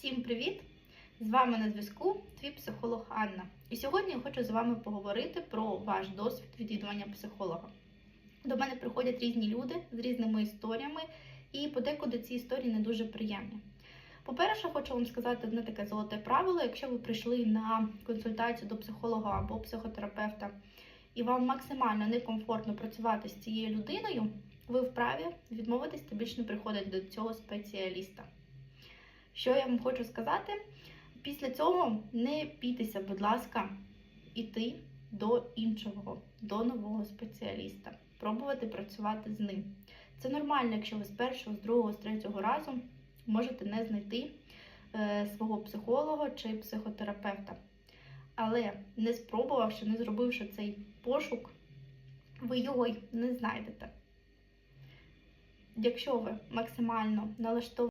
Всім привіт! З вами на зв'язку твій психолог Анна. І сьогодні я хочу з вами поговорити про ваш досвід відвідування психолога. До мене приходять різні люди з різними історіями, і подекуди ці історії не дуже приємні. По-перше, хочу вам сказати одне таке золоте правило: якщо ви прийшли на консультацію до психолога або психотерапевта, і вам максимально некомфортно працювати з цією людиною, ви вправі відмовитись та більше не приходити до цього спеціаліста. Що я вам хочу сказати? Після цього не бійтеся, будь ласка, іти до іншого, до нового спеціаліста, пробувати працювати з ним. Це нормально, якщо ви з першого, з другого, з третього разу можете не знайти е, свого психолога чи психотерапевта. Але не спробувавши, не зробивши цей пошук, ви його й не знайдете. Якщо ви максимально налаштовані